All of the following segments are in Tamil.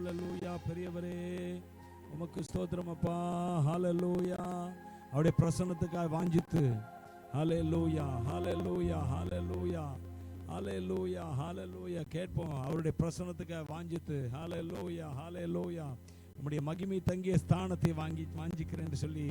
ஹாலலூயா பெரியவரே. உமக்கு ஸ்தோத்திரம் அப்பா. ஹalleluya அவருடைய பிரசன்னத்துக்காக வாஞ்சித்து. ஹalleluya ஹalleluya ஹalleluya ஹalleluya லூயா கேட்போம். அவருடைய பிரசன்னத்துக்காக வாஞ்சித்து. ஹalleluya ஹalleluya உம்முடைய மகிமை தங்கிய ஸ்தானத்தை வாங்கி வாஞ்சிக்கிறேன் என்று சொல்லி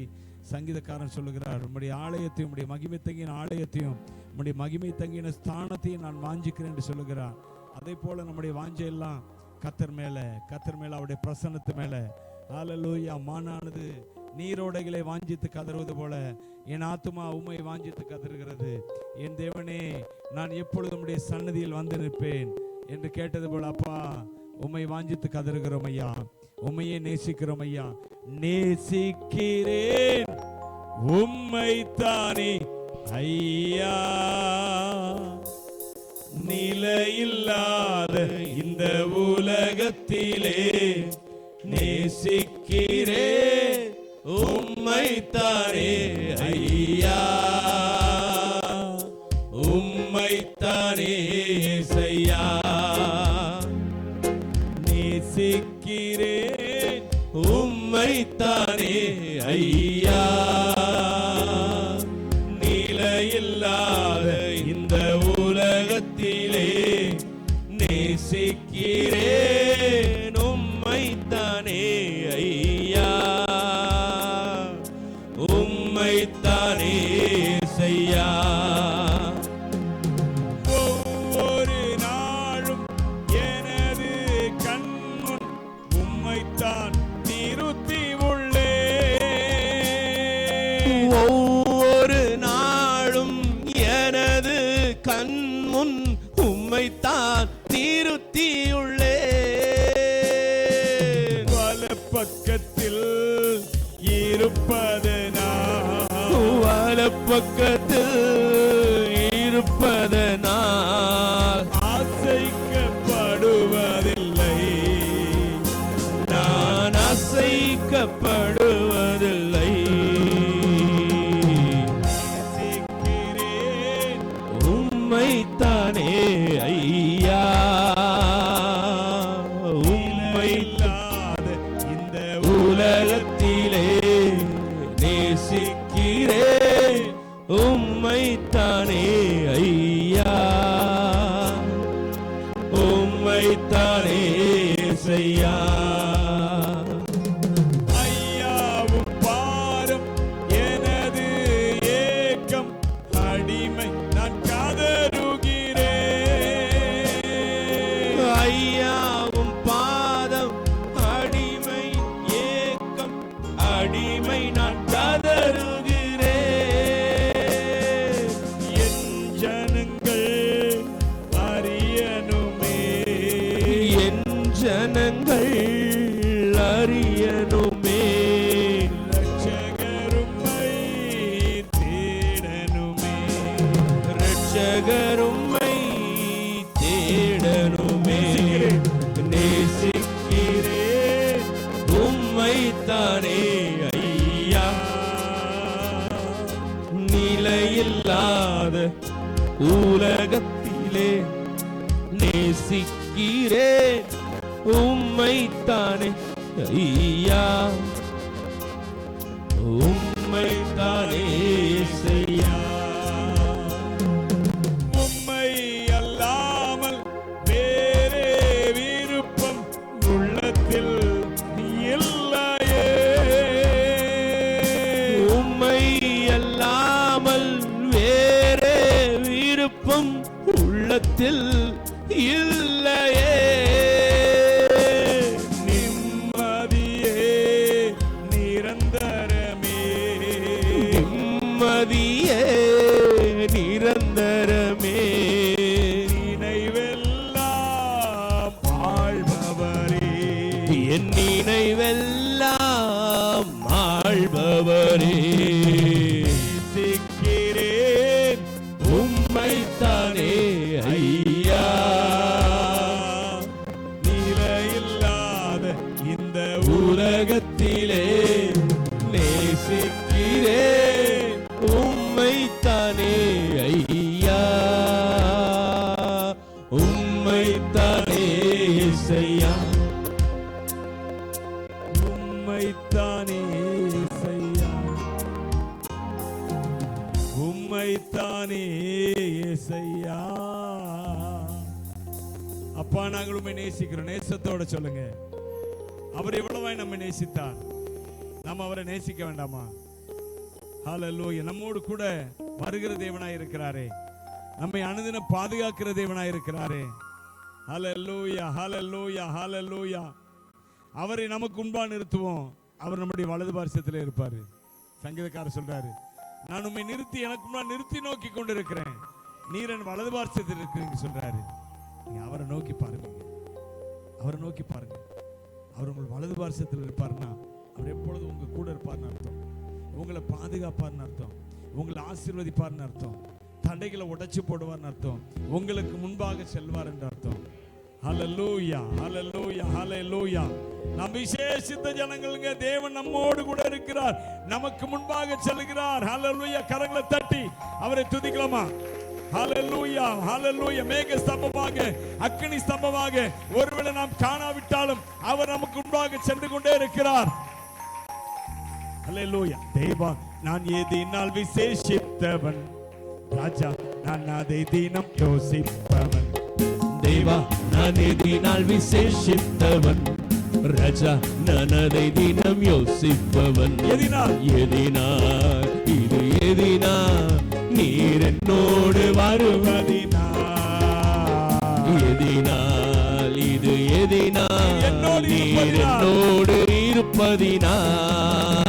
சங்கீதக்காரன் சொல்லுகிறார். உம்முடைய ஆலயத்தையும் உம்முடைய மகிமை தங்கின ஆலயத்தையும் உம்முடைய மகிமை தங்கின ஸ்தானத்தையும் நான் வாஞ்சிக்கிறேன் என்று சொல்லுகிறார். அதே போல நம்முடைய வாஞ்சையெல்லாம் கத்தர் மேல கத்தர் மேல அவருடைய பிரசன்னத்து மேல. ஆலலூயா மானானது நீரோடைகளை வாஞ்சித்து கதறுவது போல என் ஆத்துமா உம்மை வாஞ்சித்து கதறுகிறது. என் தேவனே நான் எப்பொழுதும் உடைய சன்னதியில் வந்து நிற்பேன் என்று கேட்டது போல அப்பா உம்மை வாஞ்சித்து கதறுகிறோம் ஐயா. உம்மையே நேசிக்கிறோம் ஐயா. நேசிக்கிறேன். உம்மை தானே ஐயா. நிலையில்லாத இந்த உலகத்திலே நேசிக்கிறே உம்மை உம்மைத்தானே ஐயா. உம்மை உம்மைத்தானே செய்யா நேசிக்கிறே உம்மை ஐயா பக்கத்தில் செய்யா வருகிற தேவனாய் இருக்கிறாரே. நம்மை அனுதினம் பாதுகாக்கிற தேவனாய் இருக்கிறாரே. ஹalleluya ஹalleluya ஹalleluya அவரை நமக்கு உண்பா நிறுத்துவோம். அவர் நம்முடைய வலது பாரிசத்தில் இருப்பாரு. சங்கீதக்காரர் சொல்றாரு நான் உம்மை நிறுத்தி எனக்கு முன்னால் நிறுத்தி நோக்கி கொண்டிருக்கிறேன். நீர் என் வலது பாரிசத்தில் இருக்கிறீங்க சொல்றாரு. நீங்க அவரை நோக்கி பாருங்க. அவரை நோக்கி பாருங்க. அவர் உங்கள் வலது பாரிசத்தில் இருப்பார்னா அவர் எப்பொழுது உங்க கூட இருப்பார்னு அர்த்தம். உங்களை பாதுகாப்பார்னு அர்த்தம். ஆசீர்வதிப்பார்னு அர்த்தம். தடைகளை உடைச்சு போடுவார்னு அர்த்தம். உங்களுக்கு முன்பாக செல்வார் என்று அர்த்தம். ஹalleluya ஹalleluya ஹalleluya நம் விசேஷித்த ஜனங்களுங்க தேவன் நம்மோடு கூட இருக்கிறார். நமக்கு முன்பாக செல்கிறார். ஹலலூயா கரங்களை தட்டி அவரை துதிக்கலாமா? ஹலலூயா ஹலலூயா மேக ஸ்தம்பமாக அக்கினி ஸ்தம்பமாக ஒருவேளை நாம் காணாவிட்டாலும் அவர் நமக்கு முன்பாக சென்று கொண்டே இருக்கிறார். ஹலலூயா தேவா நான் ஏதினால் விசேஷித்தவன். ராஜா நான் அதை தினம் யோசிப்பவன். தேவா நான் எதினால் விசேஷித்தவன். ராஜா நான் அதை தினம் யோசிப்பவன். எதினால்? எதினால் இது எதினா நீர் என்னோடு வருவது வருவதினால். எதினால் இது எதினால் நீர். என்னோடு இருப்பதினால்.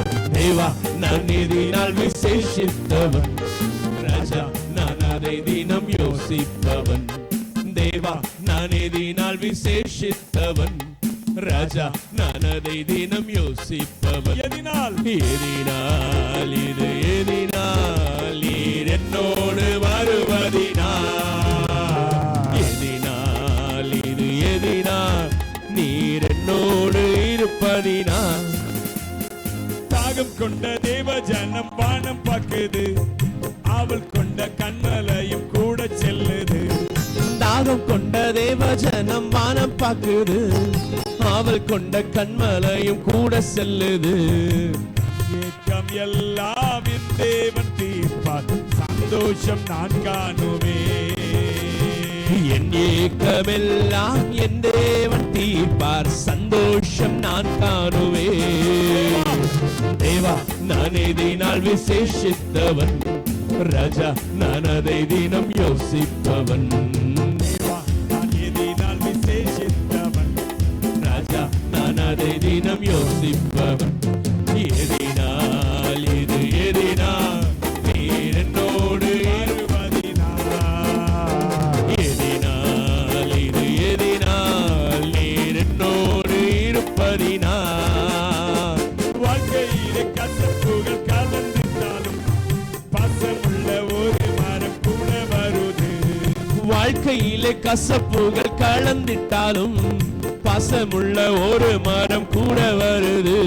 தேவா. நான் எதினால் விசேஷித்தவன். ராஜா நான் அதை தினம் யோசிப்பவன். தேவா நான் எதினால் விசேஷித்தவன். ராஜா நான் அதை தினம் யோசிப்பவன். எதினால்? எதினால் இது எதினால் நீர் என்னோடு வருவதினால். எதினால் இது எதினால் நீர் என்னோடு இருப்பதினால். கொண்ட தேவ ஜனம் வானம் பார்க்குது. அவள் கொண்ட கண்மலையும் கூட செல்லுது. தாகம் கொண்ட தேவ ஜனம் வானம் பார்க்குது. அவள் கொண்ட கண்மலையும் கூட செல்லுது. ஏக்கம் எல்லாம் தேவன் தீர்ப்பார். சந்தோஷம் நான் காணுவேன் என் ஏக்கமெல்லாம் என் தேவன் தீர்ப்பார். சந்தோஷம் நான் காணுவேன் தேவா நானே தினால் விசேஷித்தவன் ராஜா நான் அதை தினம் யோசிப்பவன் கசப்புகள் கலந்திட்டாலும் பசமுள்ள ஒரு மரம் கூட வருது.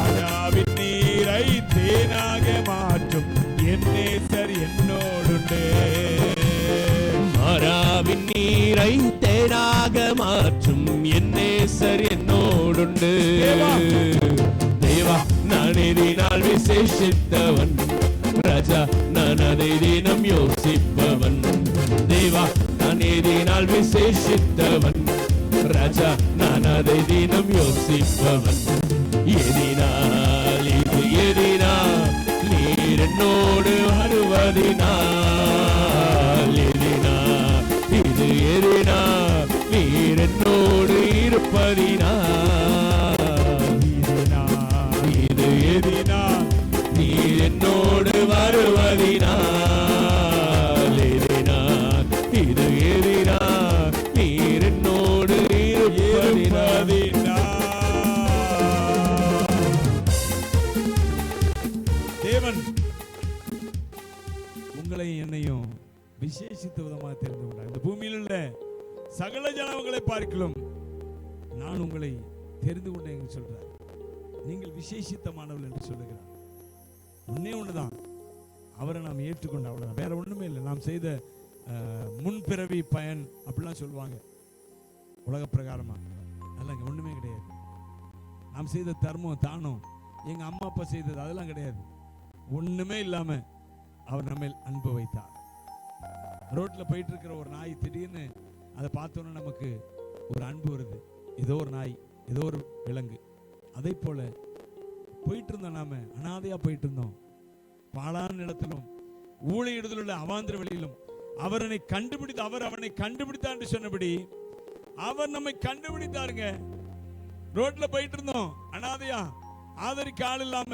ஆனாவின் நீரை தேனாக மாற்றும் என் நேசர் என்னோடுண்டு. மாறாவின் நீரை தேனாக மாற்றும் என் நேசர் என்னோடுண்டு. தேவா. தேவா நான் எதினால் விசேஷித்தவன். ராஜா நான் அதை தினம் யோசிப்பவன். தேவா நான் எதினால் விசேஷித்தவன். ராஜா நான் அதை தினம் யோசிப்பவன். எதினால் இது எதினால் நீர் என்னோடு வருவதினால் சகல ஜனங்களை பார்க்கலாம் நான் உங்களை தெரிந்து கொண்டேன் என்று சொல்றார். நீங்கள் விசேஷித்தமானவர்கள் என்று சொல்லுகிறார். ஒன்னே ஒண்ணுதான். அவரை நாம் ஏற்றுக்கொண்ட அவ்வளவுதான். வேற ஒண்ணுமே இல்லை. நாம் செய்த முன்பிறவி பயன் அப்படிலாம் சொல்லுவாங்க. உலக பிரகாரமா. அதெல்லாம் ஒண்ணுமே கிடையாது. நாம் செய்த தர்மம் தானம் எங்க அம்மா அப்பா செய்தது அதெல்லாம் கிடையாது. ஒண்ணுமே இல்லாம அவர் நம்ம அன்பு வைத்தார். ரோட்ல போயிட்டு இருக்கிற ஒரு நாய் திடீர்னு அதை பார்த்தோன்னே நமக்கு ஒரு அன்பு வருது. ஏதோ ஒரு நாய் ஏதோ ஒரு விலங்கு. அதே போல போயிட்டு இருந்தோம் நாம அனாதையா போயிட்டு இருந்தோம் பாழான நிலத்திலும் ஊழையிடுதல் உள்ள அவாந்திர வெளியிலும் அவரனை கண்டுபிடித்து அவர் அவனை கண்டுபிடித்தார் என்று சொன்னபடி அவர் நம்மை கண்டுபிடித்தாருங்க. ரோட்ல போயிட்டு இருந்தோம் அனாதையா. ஆதரிக்க ஆள் இல்லாம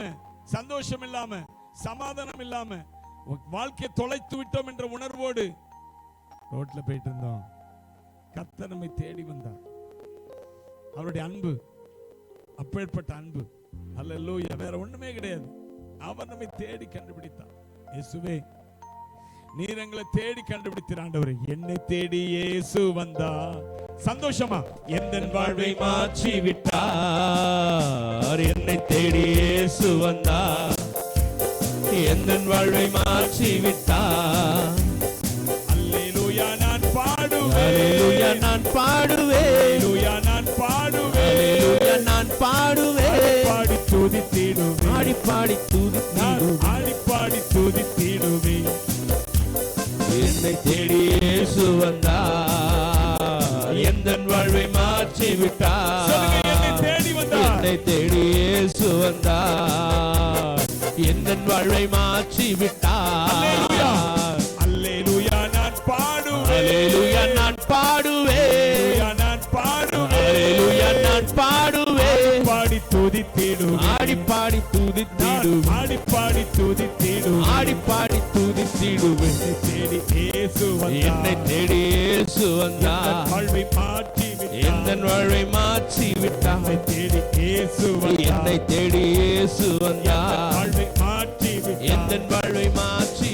சந்தோஷம் இல்லாம சமாதானம் இல்லாம வாழ்க்கையை தொலைத்து விட்டோம் என்ற உணர்வோடு ரோட்ல போயிட்டு இருந்தோம் கத்த நம்மை தேடி வந்தார். அவருடைய அன்பு அப்பேற்பட்ட அன்பு. அல்லேலூயா வேற ஒண்ணுமே கிடையாது. அவர் நம்மை தேடி கண்டுபிடித்தார். இயேசுவே நீர் எங்களை தேடி கண்டுபிடித்தார் ஆண்டவரே. என்னை தேடி இயேசு வந்தா சந்தோஷமா? எந்த வாழ்வை மாற்றி விட்டார் என்னை தேடி இயேசு வந்தா எந்த வாழ்வை மாற்றி விட்டார் பாடுவேன். அல்லேலூயா நான் பாடுவேன். அல்லேலூயா நான் பாடுவேன். பாடி துதித்திடுவேன். ஆடி பாடி துதித்திடுவேன். ஆடி பாடி துதித்திடுவேன். என்னை தேடி இயேசு வந்தார். எந்த வாழ்வை மாற்றி சொல்லுங்க என்னை தேடி இயேசு வந்தார். எந்த வாழ்வை மாற்றி அல்லேலூயா. விட்டார் அல்லேலூயா நான் பாடுவேன். அலேலுயா நான் அல்லேலூயா நான் பாடுவேன் நான் பாடுவேன் பாடி துதித்திடுவேன் ஆடி பாடி நான் துதித்திடுவேன் ஆடி பாடி துதித்திடுவேன் ஆடி பாடி துதித்திடுவேன் என்னை தேடி இயேசு என்னை தேடி இயேசு வந்தார். வாழ்வை மாற்றி எந்த வாழ்வை மாற்றி விட்டார். என்னை தேடி இயேசு என்னை தேடி இயேசு வந்தார். வாழ்வை மாற்றி எந்த வாழ்வை மாற்றி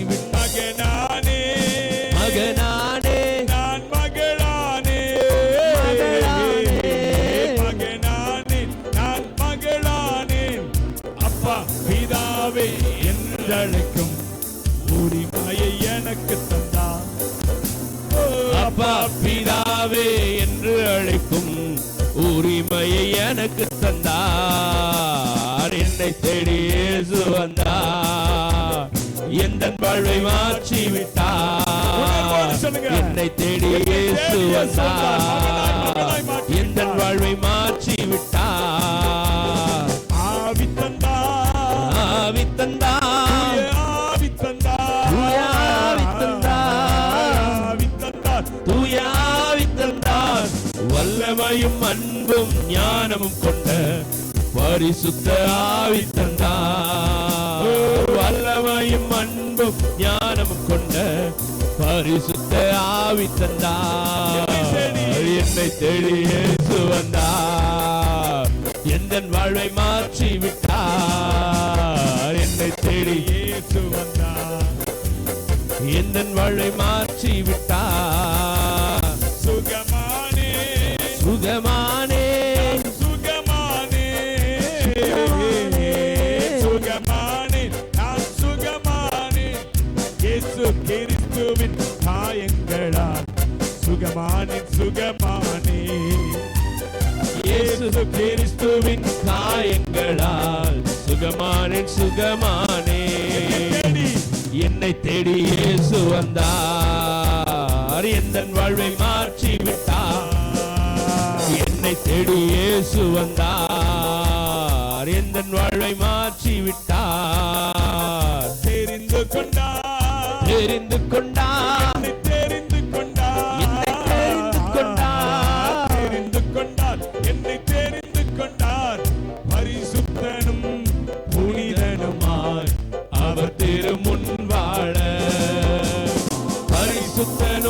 தந்தார் என்னை தேடி இயேசு வந்தார். எந்த வாழ்வை மாற்றி விட்டார். என்னை தேடி இயேசு வந்தார். எந்த வாழ்வை மாற்றி விட்டார். ஆவி தந்தார். ஆவி தந்தார். வல்லமையும் அன்பும் ஞானமும் கொண்ட பரிசுத்த ஆவி தந்தார் வல்லமையும் அன்பும் ஞானமும் கொண்ட பரிசுத்த ஆவி தந்தார் என்னை தேடி இயேசு வந்தார் எந்த வாழ்வை மாற்றி விட்டார் என்னை தேடி இயேசு வந்தார் எந்த வாழ்வை மாற்றி விட்டார் கிறிஸ்துவின் காயங்களால் சுகமானே சுகமானே. என்னை தேடி இயேசு வந்தார். எந்த வாழ்வை மாற்றி விட்டார். என்னை தேடி இயேசு வந்தார். எந்த வாழ்வை மாற்றி விட்டார். தெரிந்து கொண்டார். தெரிந்து கொண்டார்.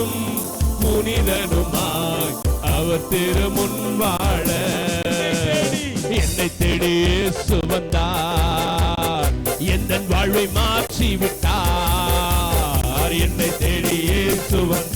புனிதனும் புனிதனுமாய் அவர் திரு முன் வாழ. என்னை தேடி சுவந்தார் எந்த வாழ்வை மாற்றி விட்டார் என்னை தேடியே சுவந்தார்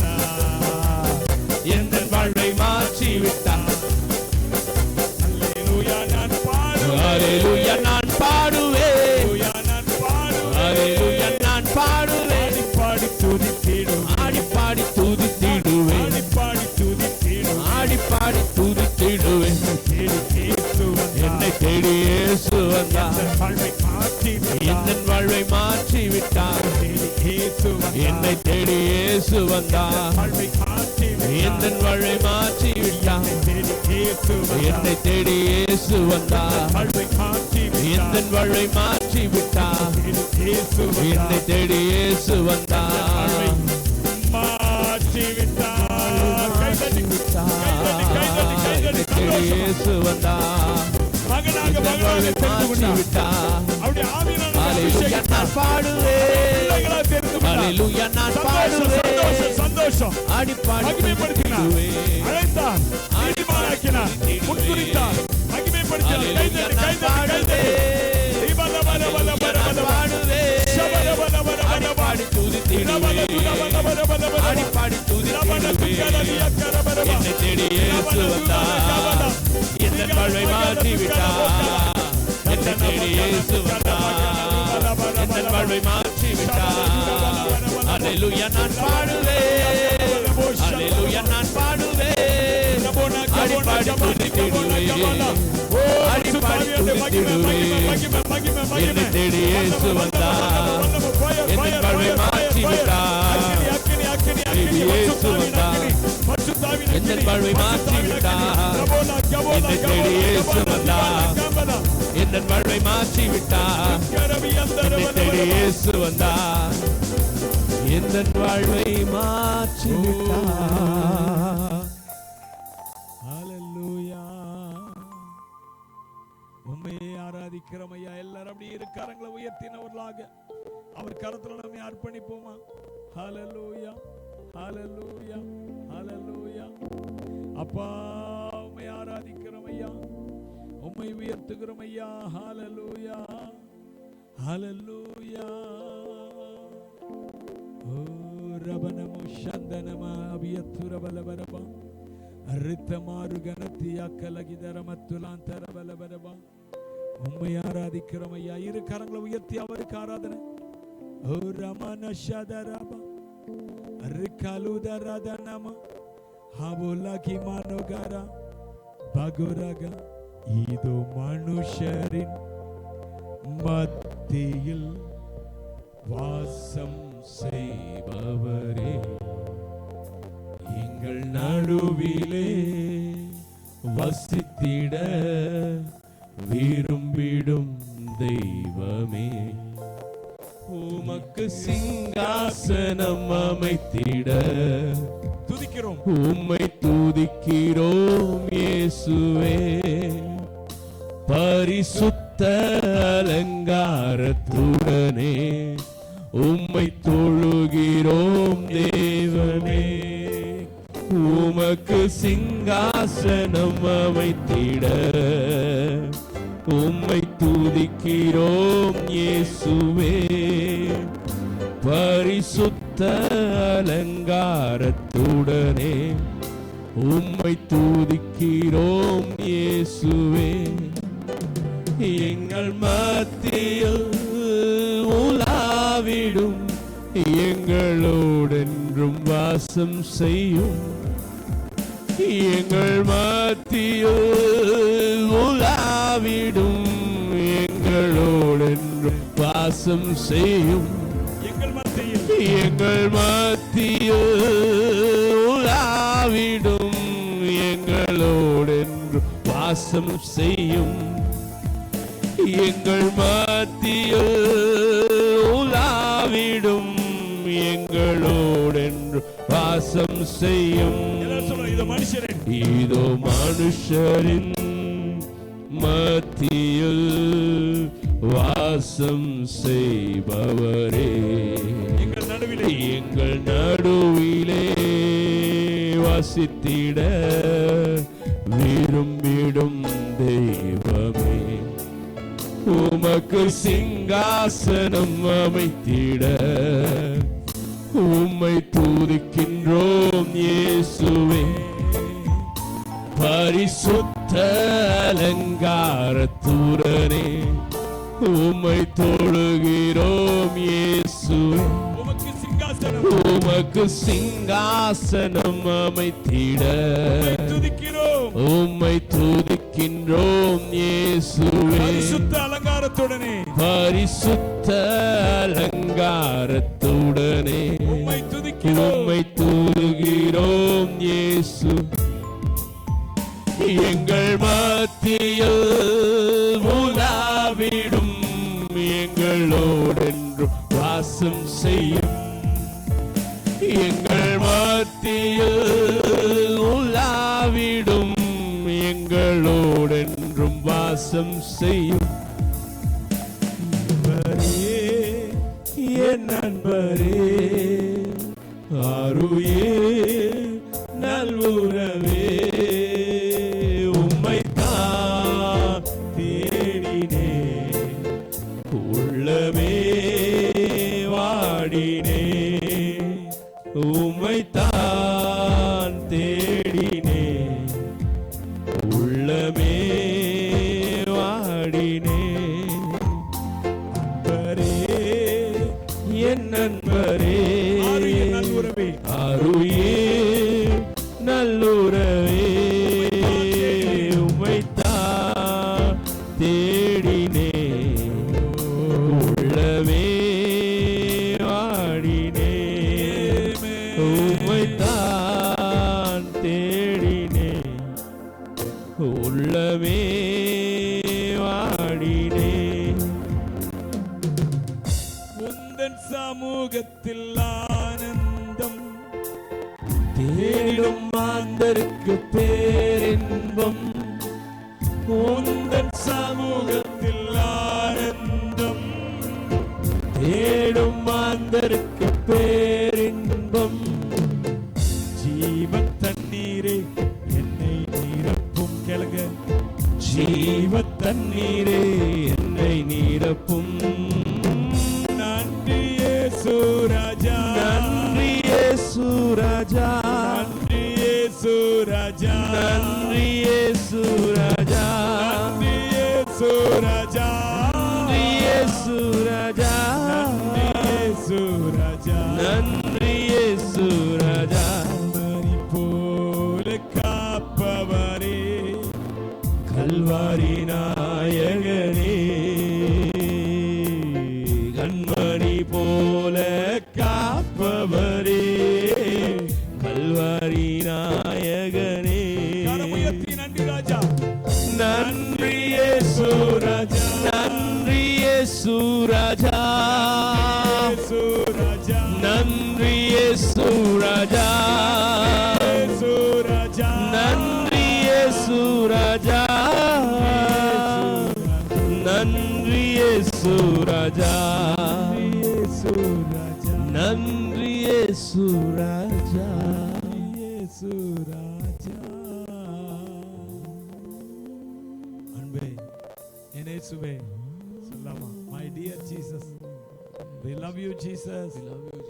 என் வாழ்வை மாற்றி கேசு என்னை தேடி இயேசு வந்தார். என் வாழ்வை மாற்றி விட்டார் என்னை தேடி இயேசு வந்தார். மாற்றி விட்டார் தேடி இயேசு வந்தார். மாற்றி விட்டார் ஆவியான ஹalleluya நான் பாடுவேன் சந்தோஷம் பாடுவேன் சந்தோஷம் ஆடி பாடி மகிமைப்படுத்தினார். அழைத்தார் நீதிமானாக்கினார் முன்குறித்தார் மகிமைப்படுத்தினார் கைதட்டி கைதட்டி கைதட்டி இபல பல பல பல பல பாடுவேன் சபல பல பல பல பாடி துதித்திடுவேன் துல பல பல பல பல ஆடி பாடி ரபல துக்கல துதித்திடுவேன் என்னை தேடி இயேசு வந்தார் என் வாழ்வை மாற்றி விட்டார் என்னை தேடி இயேசு வந்தார் என் வாழ்வை மாற்றி விட்டார் அல்லேலூயா நான் பாடுவேன் அல்லேலூயா நான் பாடுவேன் ஆடி பாடி துதித்திடுவேன் ஆடி பாடி துதித்திடுவேன் என்னை தேடி இயேசு வந்தார் என் வாழ்வை மாற்றி விட்டார் தேடி இயேசு வந்தார் என் வாழ்வை மாற்றி விட்டார் என்னை தேடி இயேசு வந்தார் என் வாழ்வை மாற்றி விட்டார் தேடி இயேசு வந்தார் எந்த வாழ்வை மாற்றி விட்டார் உண்மையை ஆராதிக்கிறோம் ஐயா எல்லாரும் அப்படி இருக்காரங்களை உயர்த்தினவர்களாக. அவர் கரத்துல நம்ம அர்ப்பணிப்போமா? ஹலலூயா ஹலலூயா ஹலலூயா அப்பா உம்மை ஆராதிக்கிறோம் ஐயா உம்மை உயர்த்துகிறோம் ஐயா ஹalleluya ஹalleluya ஓ ரபனமோ சந்தனமா அபியத்துரபலபரபா ரித்தமாறு கனத்தியா கலகிதரமத்துலாந்தரபலபரபா உம்மை ஆராதிக்கிறோம் ஐயா இரு கரங்களை உயர்த்தி அவருக்கு ஆராதனை ஓ ரமன ஷதரபா ரிக்கலுதரதனம ஹபுலகி மனுகர பகுரக இதோ மனுஷரின் மத்தியில் வாசம் செய்பவரே. எங்கள் நடுவிலே வசித்திட விரும்பிடும் தெய்வமே. உமக்கு சிங்காசனம் அமைத்திட துதிக்கிறோம். உம்மை துதிக்கிறோம் இயேசுவே. பரிசுத்த அலங்காரத்துடனே உம்மை தொழுகிறோம் தேவனே. உமக்கு சிங்காசனம் அமைத்திட உம்மை துதிக்கிறோம் இயேசுவே. பரிசுத்த அலங்காரத்துடனே உம்மை துதிக்கிறோம் இயேசுவே. எங்கள் மத்தியில் உலாவிடும். எங்களோடென்றும் வாசம் செய்யும். எங்கள் மத்தியில் உலாவிடும். எங்களோடென்றும் வாசம் செய்யும். எங்கள் மத்தியில். எங்கள் மத்தியில் உலாவிடும். எங்களோடென்று வாசம் செய்யும். எங்கள் மத்தியில் உலாவிடும் எங்களோடென்று வாசம் செய்யும். இது மனுஷரின் மத்தியில் வாசம் செய்பவரே. எங்கள் நடுவிலே. எங்கள் நடுவிலே வசித்திட விரும்பிடும் உமக்கு சிங்காசனம் அமைத்திட. உம்மை துதிக்கின்றோம் இயேசுவே. பரிசுத்த அலங்காரத்தூரனே உம்மை தொழுகிறோம் இயேசுவே. உமக்கு சிங்காசனம். அமைத்திட. உம்மை துதிக்கின்றோம் இயேசுவே. பரிசுத்த அலங்காரத்துடனே. பரிசுத்த அலங்காரத்துடனே. உம்மை துதிக்கிறோம். உம்மை தூகிறோம் இயேசு. எங்கள் மத்தியில் உலாவிடும் எங்களோடென்றும் வாசம் செய்யும். எங்கள் வாசம் செய்யும் நண்பரே, என் நண்பரே. ஆறு தேடும் மாந்தருக்கு போல காப்பவரே கல்வாரி நாயகனே. நன்றி ராஜா. நன்றியே சூராஜா நன்றியே சூராஜா சூராஜா நன்றியே சூராஜா சூராஜா நன்றியே சூராஜா நன்றியே சூராஜா இயேசு ராஜா இயேசு ராஜா அன்பே என் இயேசுவே சொல்லாமா? My dear Jesus we love you jesus.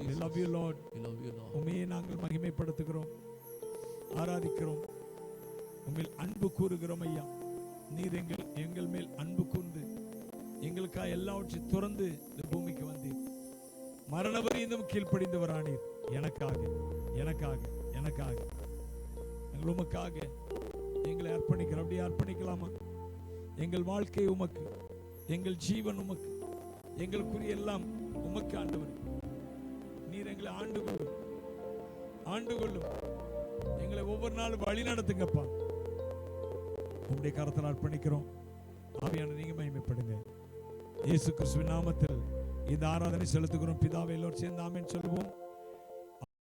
We love you lord. உம்மையே நாங்கள் மகிமைப்படுத்துகிறோம். ஆராதிக்கிறோம். உம்மில் அன்பு கூறுகிறோம் ஐயா. நீர் எங்கள் எங்கள் மேல் அன்பு கூர்ந்து எங்களுக்காக எல்லாவற்றையும் துறந்து இந்த பூமிக்கு வந்தீர். மரண பரியந்தம் கீழ்ப்படிந்தவரானீர். எனக்காக எனக்காக எனக்காக. எங்கள் உமக்காக எங்களை அர்ப்பணிக்கிறோம் அப்படியே அர்ப்பணிக்கலாமா? எங்கள் வாழ்க்கை உமக்கு எங்கள் ஜீவன் உமக்கு எங்களுக்குரிய எல்லாம் உமக்கு ஆண்டவர். நீர் எங்களை ஆண்டு கொள்ளும் ஆண்டு கொள்ளும். எங்களை ஒவ்வொரு நாளும் வழி நடத்துங்கப்பா. உங்களுடைய கரத்தில் அர்ப்பணிக்கிறோம். ஆவியான நீங்க மகிமைப்படுங்க. இயேசு கிறிஸ்துவின் நாமத்தில் இந்த ஆராதனை செலுத்துகிறோம். பிதாவை எல்லோரும் சேர்ந்து ஆமேன்னு சொல்லுவோம்.